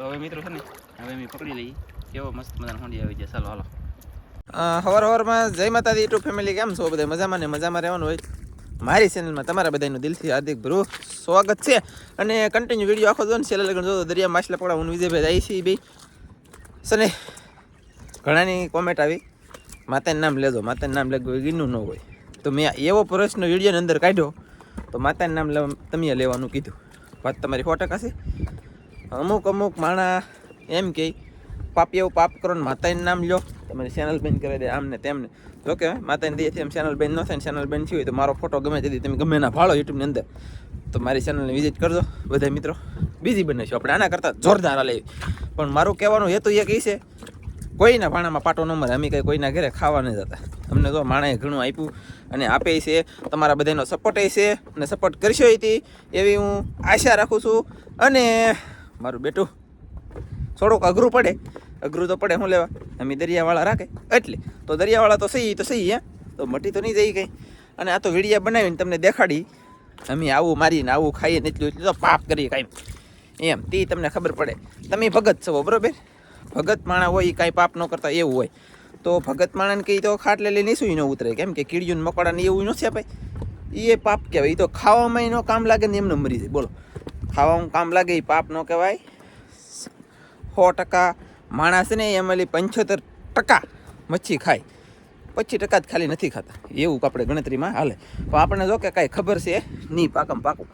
તો હવે જાય માતાજી યુટ્યુબ ફેમિલી, કેમ છો બધા? મજામાં ને? મજામાં રહેવાનું હોય? મારી ચેનલમાં તમારા બધાનું દિલથી હાર્દિક ભરૂ સ્વાગત છે. અને કન્ટિન્યુ વીડિયો આખો જો છેલ્લા લગ્ન જોતો દરિયા માછલા પકડા હું વિજયભાઈ જાય છે ભાઈ સને, ઘણાની કોમેન્ટ આવી. માતાનું નામ લેજો. માતાનું નામ લેવું ગીનું ન હોય. તો મેં એવો પ્રશ્ન વિડીયોની અંદર કાઢ્યો. તો માતાનું નામ તમે લેવાનું કીધું. વાત તમારી સો ટકા અમુક અમુક માણા એમ કે, પાપી એવું પાપ કરો ને માતાનું નામ લ્યો. તમારી ચેનલ બેન કરી દે આમને તેમને. જો કે માતાની દઈએથી એમ ચેનલ બેન ન થાય ચેનલ બેન થયું હોય તો મારો ફોટો ગમે તેથી તમે ગમે ના ફાળો યુટ્યુબની અંદર. તો મારી ચેનલને વિઝિટ કરજો બધા મિત્રો. બીજી બનાવીશું આપણે, આના કરતાં જોરદાર લેવી પણ મારું કહેવાનું હેતુ એ કહી છે, કોઈના ભાણામાં પાટો ન મળે. અમે કંઈ કોઈના ઘરે ખાવા નહીં જતા. અમને તો માણાએ ઘણું આપ્યું અને આપે છે, તમારા બધાનો સપોર્ટ છે અને સપોર્ટ કરશો એવી હું આશા રાખું છું. અને મારું બેટું. થોડુંક અઘરું પડે. અઘરું તો પડે, શું લેવા? અમે દરિયાવાળા રાખે. એટલે, તો દરિયાવાળા તો સહી તો સહી, હે? તો મટી તો નહીં જઈ કંઈ. અને આ તો વિડીયા બનાવીને તમને દેખાડી. અમે આવું મારીને, આવું ખાઈએ એટલું એટલું તો પાપ કરીએ કાંઈ. એમ, તે તમને ખબર પડે. તમે ભગત છો બરોબર? ભગત માણા હોય એ કાંઈ પાપ ન કરતા, એવું હોય. તો ભગત માણાને કહી તો ખાટલે લઈને શું ન ઉતરે. કેમ કે કીડિયું મકોડાને એવું નથી અપાય એ પાપ કહેવાય. એ તો ખાવામાં એનો કામ લાગે ને એમને મરી જાય. બોલો. ખાવામાં કામ લાગે એ પાપ ન કહેવાય. સો ટકા માણસ ને એમાં પંચોતેર ટકા મચ્છી ખાય. પચીસ ટકા જ ખાલી નથી ખાતા. એવું આપણે ગણતરીમાં હાલે. તો આપણને જો કે કાંઈ ખબર છે નહીં પાકમ પાકું.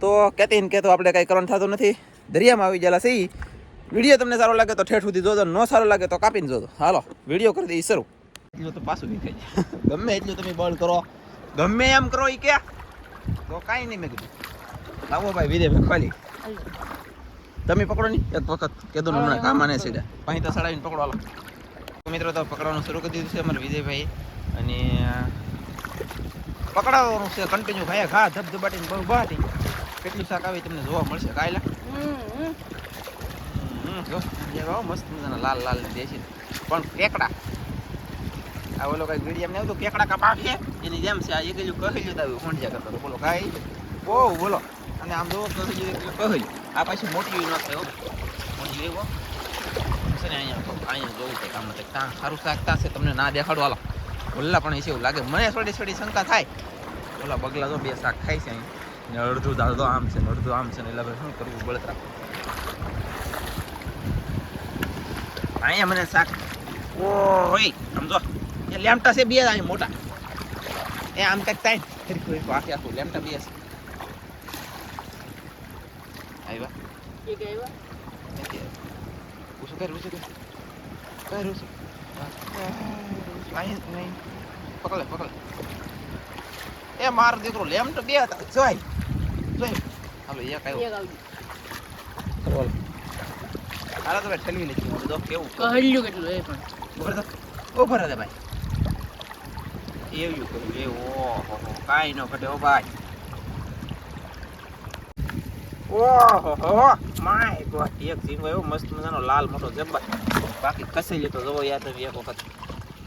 તો કહેતી ને કહેતો આપણે કાંઈ કરવાનું થતું નથી. દરિયામાં આવી ગયેલા છે એ વીડિયો તમને સારો લાગે તો ઠેઠ સુધી જોજો ન સારો લાગે તો કાપીને જોજો. હાલો વીડિયો કરી દઈએ શરૂ. એટલું તો પાછું નહીં ગમે એટલું તમે બળ કરો. ગમે એમ કરો એ ક્યાં તો કાંઈ નહીં મેં કીધું. લાવો ભાઈ વિદે ખાલી. તમે પકડો નહીં એક વખત. કીધું હમણાં કામ આને છે પાણી તો સડાવીને પકડો હાલો. મિત્રો તો પકડવાનું શરૂ કરી દીધું છે અમારે વિજયભાઈ અને પકડાવવાનું છે કન્ટિન્યુ ખાયા ઘા ધબધબાટીને બહુ બહાટી કેટલું શાક આવી તમને જોવા મળશે કાયલા મસ્ત મજાના લાલ લાલ ને દેશી. પણ કેકડા. આ ઓલો કઈ વીડિયો આવતું કેકડા કપા છે. એની જેમ છે. આ એકલું કહેલું તાવ્યું ખોંડિયા કરતો. બોલો કાઈ બહુ બોલો. અને આમ જોવો કહેલું એટલે કહી, આ પાછી મોટી ન થયો મોટી એવો છે ને અહીંયા અહીંયા જોવું કંઈક આમ કંઈક ત્યાં સારું શાક છે, તમને ના દેખાડો, હાલો. ઓલા પણ છે એવું લાગે, મને થોડી થોડી શંકા થાય. ઓલા બગલા તો બે શાક ખાય છે અહીં. ને અડધું દાળ તો આમ છે, ને અડધું આમ છે, ને એટલે શું કરવું, બળતરા. અહીંયા મને શાક ઓય, આમ જો. એ લેમટા છે બે અહીં મોટા. એ આમ કંઈક થાય. આખે આખું લેમટા બે છે આવ્યા નથી આવ્યા. ઊંચું કર ઊંચું કર કર ઊંચું અહીં નહીં પકડે પકડે એ મારો દીકરો લેમટ બે હતા જોઈ જોઈ હાલો એક આવ્યો બોલ હાલો તો ભાઈ ઠલવી લીધી હવે જો કેવું કહ્યું કેટલું એ પણ ઉભર તો ઉભર રહે ભાઈ એવું કર્યું એ ઓહો કાંઈ ન ઘટે ઓ ભાઈ ઓહો માય ગોડ એક ઝીંગો એવો મસ્ત મજાનો લાલ મોટો જબ્બર બાકી કસી લેતો જવો યાદ આવી એક વખત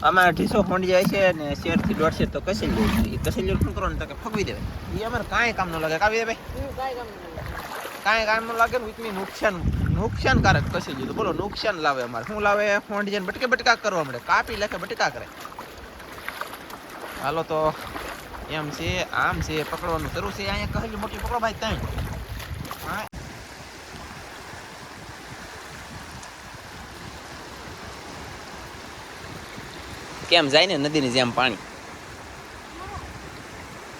અમારે ઢીસો ફોંડી જાય છે ને શેરથી દોઢ શેર તો કસી લે એ કસી લે શું કરવાનું તો કે ફગવી દેવાય એ અમારે કાંઈ કામ ન લાગે કાવી દે ભાઈ કાંઈ કામ ન લાગે ને એટલી નુકસાન નુકસાનકારક કસી લીધું બોલો નુકસાન લાવે અમારે શું લાવે ફોંડી જાય બટકે બટકા કરવા મળે કાપી લેખે બટકા કરે હાલો તો એમ છે આમ છે પકડવાનું શરૂ છે અહીંયા કહેલી મોટી પકડો ભાઈ ત્રણ હા કેમ જાય ને નદીની જેમ પાણી?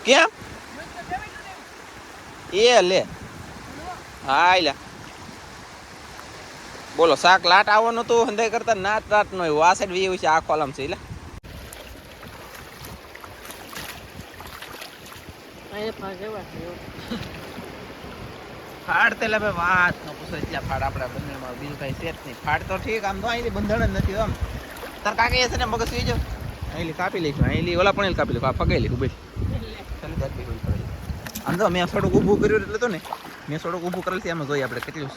કેમ? એ લે. હા લે. બોલો શાક લાટ આવવાનું તું હંધાઈ કરતા નાત રાત નો એવું. આ સાઈડ વી એવું છે આ કોલમ છે લે. અહીંયા ફાસ એવા છે એવું. ફાડ તે ભાઈ વાત નો પૂછો એટલા ફાડ આપણા બંનેમાં બીજું કઈ સેટ નહીં. ફાડ તો ઠીક આમ તો અહીંથી બંધણ જ નથી આમ તાર કાકે છે ને મગજ સુઈ જાવ અહીંલી કાપી લઈશું અહીંલી ઓલા પણ કાપી લઈશું ફગાઈ બી હોય આમ તો મેં સડક ઊભું કર્યું એટલે તો ને, મેં સડક ઊભું કરેલ છે એમાં જોઈએ આપણે કેટલું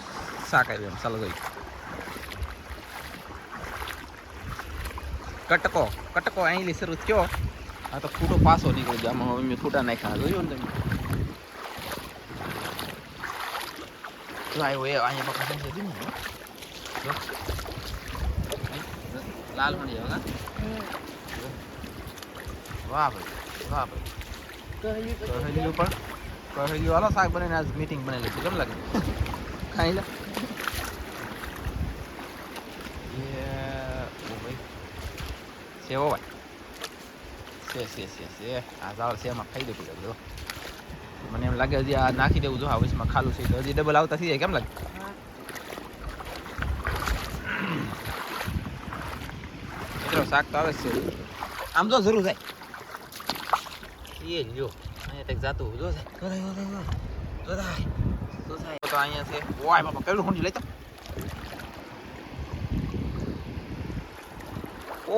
શાક આવ્યું એમ. ચાલો જોઈએ કટકો કટકો અહીંલી શરૂ થયો. આ તો ફૂટો પાસો નીકળી ગયો આમાં મેં ફૂટા નાખ્યા. જોયું ને તમે? આવ્યો એ અહીંયા પકડ છે દીને જો લાલ મળી જાવ વાહ ભાઈ વાહ ભાઈ. કહેલું પણ, કહેલું, હાલો, શાક બને આજ મીટિંગ બનાવી લીધી કેમ લાગે? ખાઈ લે. ઓ ભાઈ. સે છે છે છે છે. આ છે, એમાં ખાઈ દે પીડે મને એમ લાગે હજી આ નાખી દેવું જો, હાઉસમાં ખાલું છે. તો હજી ડબલ આવતા થઈ જાય કેમ લાગે? મિત્રો શાક તો આવે છે. આમ તો જરૂર થાય. એ જો અહીંયા તક જાતું જો થાય જો થાય જો થાય. તો અહીંયા છે. ઓય બાપા કેવડું ખૂંડી લઈ તો.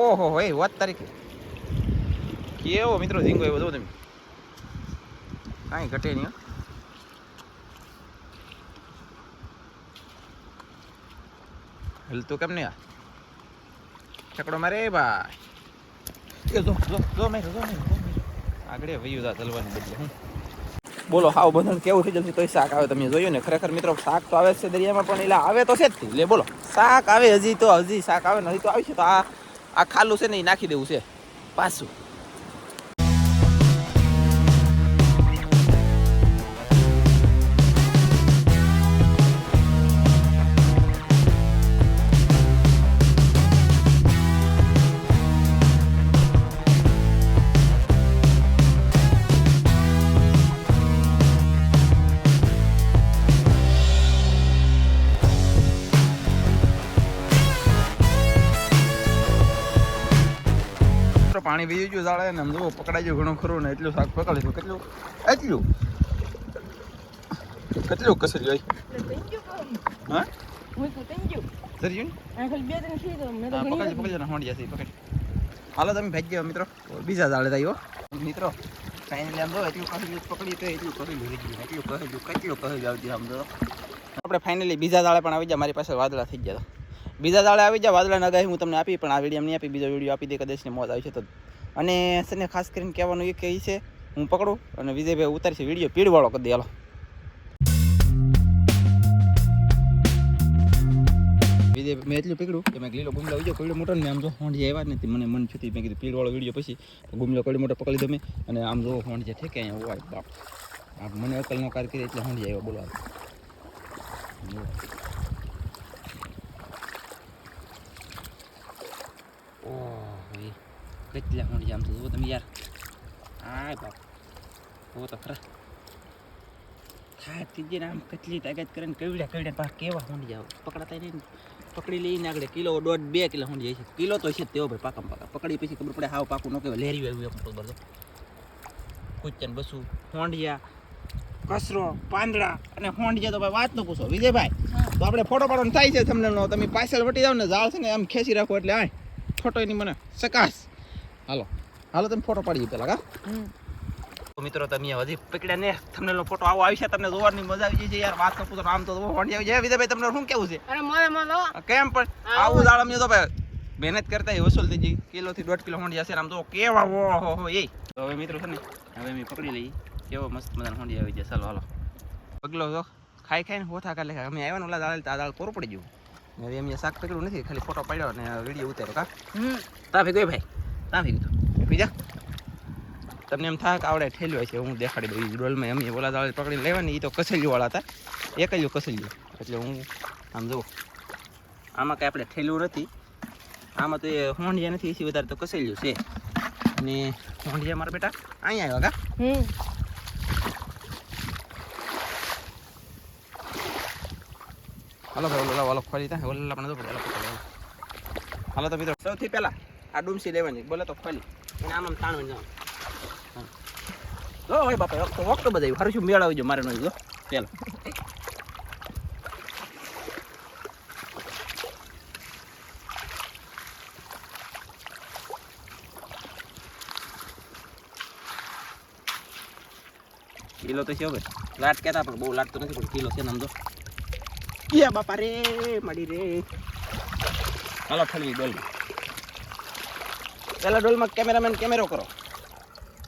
ઓહો હોય વાત તારીખ કેવો મિત્રો ઝીંગો એવો જો તમે. કાંઈ ઘટે નહીં. હલતું કેમ નહીં આ? છકડો મારે ભાઈ. જો જો જો મેં જો મેં આગળ વયું જા બદલે હું બોલો હાવ બંધન કેવું થઈ જશે તોય શાક આવે. તમે જોયું ને ખરેખર મિત્રો શાક તો આવે છે દરિયામાં પણ એટલે આવે તો છે જ લે બોલો. શાક આવે હજી તો હજી શાક આવે નહીં તો તો છે. તો આ આ ખાલું છે ને એ નાખી દેવું છે. પાછું. પાણી બીજું ગયું જાળે ને જુઓ પકડાઈ ગયું ઘણું ખરું ને એટલું શાક પકડી ગયું કેટલું? એટલું? કેટલું કસરી હોય? હા? હાલો તમે ભેજ ગયો મિત્રો. બીજા જાળે થાય મિત્રો ફાઇનલી આમ જો એટલું કહેલું પકડી તો એટલું કહેલું એટલું કહેલું કેટલું કહેલું આવતી આમ તો આપણે ફાઇનલી બીજા દાડે પણ આવી ગયા મારી પાસે વાદળા થઈ ગયા હતા. બીજા દાડે આવી જાય વાદળા નગાઈ હું તમને આપી પણ આ વીડિયો નહીં આપી બીજો વીડિયો આપી દે કદાચ ને મોત આવી છે તો અને છે ખાસ કરીને કહેવાનું એ કે છે, હું પકડું અને વિજયભાઈ ઉતારશે વીડિયો, પીડવાળો કરી દે, હાલો. વિજય, મેં એટલું પકડ્યું કે મેં લીલો ગુમલો વીડિયો પકડ્યો મોટો ને આમ જો હોંડી આવ્યા નથી. મને મન થતી મેં કીધું પીડવાળો વીડિયો પછી ગુમલો કડી મોટો પકડી દમે અને આમ જો હોંડી જે ઠેકે અહીંયા હોય બાપ. આ મને અકલનો કાર કરી એટલે હોંડી આવ્યો બોલો જો. કેટલા હોંડી આમ તો જુઓ તમે યાર હા બાપ જુઓ તો ખરા ખાતી જઈને આમ કેટલી તાકાત કરીને કેવડ્યા કેવડ્યા પાછા કેવા હોંડી જાવ પકડાતા નહીં. પકડી લઈને આગળ કિલો દોઢ બે કિલો હોંડી જાય છે કિલો તો છે તેવો ભાઈ પાકા પાકા પકડી પછી ખબર પડે હાવ પાકું ન કહેવાય લેરી આવ્યું એમ ખબર તો કુચન બસું હોંડિયા કસરો પાંદડા અને હોંડિયા તો ભાઈ વાત ન પૂછો વિજયભાઈ તો આપણે ફોટો પાડવાનો થાય છે તમને તમે પાછળ વટી જાવ ને ઝાડ છે ને આમ ખેંચી રાખો એટલે આ ફોટો એની મને સકાશ હાલો. હાલો તમે ફોટો પાડી પેલા કા? મિત્રો તમે હજી પકડ્યા ને તમને ફોટો આવો આવી છે તમને જોવાની મજા આવી જાય યાર વાત કરું તો આમ તો હોંડિયા આવી જાય. વિજયભાઈ તમને શું કેવું છે? અરે મોરે મોરો કેમ પણ આવું અમને તો ભાઈ મહેનત કરતા એ વસૂલ થઈ જઈ. કિલો થી દોઢ કિલો હોંડી છે આમ તો કેવા ઓહો હો એ. તો હવે મિત્રો છે ને હવે અમે પકડી લઈ કેવો મસ્ત મજાનો હોંડી આવી જાય. ચાલો હાલો. પગલો તો ખાઈ ખાઈને હોથા કાલે અમે આવ્યા ને ઓલા દાળ આ દાળ કોરું પડી ગયું. હવે એમ શાક પકડ્યું નથી ખાલી ફોટો પાડ્યો અને વીડિયો ઉતાર્યો કા? તા ભેગો ભાઈ. તા ભેગું તો બીજા તમને એમ થાક કે આવડે ઠેલ્યો છે હું દેખાડી દઉં ડોલમાં એમ ઓલા દાળ પકડીને લેવાની એ તો કસેલીવાળા વાળા હતા. એક જ કસેલિયું એટલે હું આમ જુઓ. આમાં કાંઈ આપણે ઠેલું નથી. આમાં તો એ હોંડિયા નથી એથી વધારે તો કસેલ્યું છે. અને હોંડિયા મારા બેટા અહીંયા આવ્યા કા? હાલો ભાઈ ઓલો ઓલો ખોલી ત્યાં ઓલા પણ જો. હાલો તો મિત્રો સૌથી પહેલા આ ડુમસી લેવાની બોલે તો ખોલી. અને આમ આમ તાણવાની જવાનું લો હોય બાપા વખત વખતો બધા હારું શું મેળ આવી મારે નહીં જો. પેલા. કિલો તો છે હવે. લાટ કહેતા પણ બહુ લાટ તો નથી, પણ કિલો છે ને આમ તો યા બાપા રે મળી રે. હાલો ઠલવી ડોલમાં પેલા ડોલમાં કેમેરામેન કેમેરો કરો.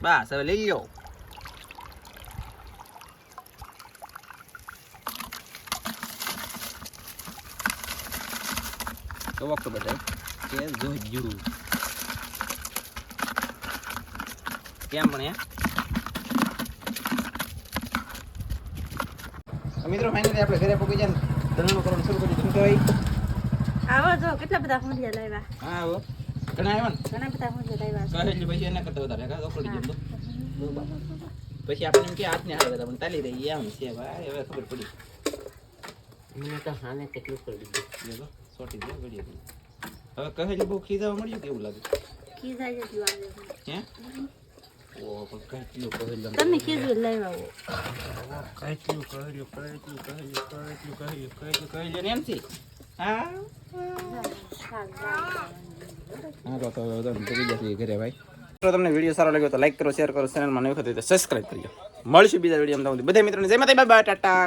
બસ હવે લઈ લો તો બધા કે કેમ પણ મિત્રો ફાઇનલી આપણે ઘરે પહોંચી જાય ધરણું કરવાનું શરૂ કરી દીધું. આવો જો કેટલા બધા ફોન લાવ્યા? હા આવો. ઘણા આવ્યા ને? ઘણા બધા મૂંડિયા લાવ્યા કહે એટલે પછી એના કરતા વધારે કાં પડી જેમ તો પછી આપણે એમ કે હાથ બધા પણ તાલી રહી આમ છે ભાઈ હવે ખબર પડી. મને તો હાને કેટલું પડી જો તો, સોટી દે ઘડીએ. હવે કહે એટલે બહુ ખીજાવા મળ્યું કેવું લાગે? કીધા જેટલું આવે હે? ઓ પણ કેટલું કહેલું. તમે કીધું લાવ્યા કેટલું કહેલું કહેલું કહેલું કહેલું કહેલું કહેલું કહેલું ને એમ છે? હા. હા તો તો પડી જશે ઘરે ભાઈ તો તમને વીડિયો સારો લાગ્યો તો લાઈક કરો શેર કરો ચેનલમાં નવી વખત સબસ્ક્રાઇબ કરજો. મળશું બીજા વીડિયો બધા મિત્રોને જય માતા બાય ટાટા.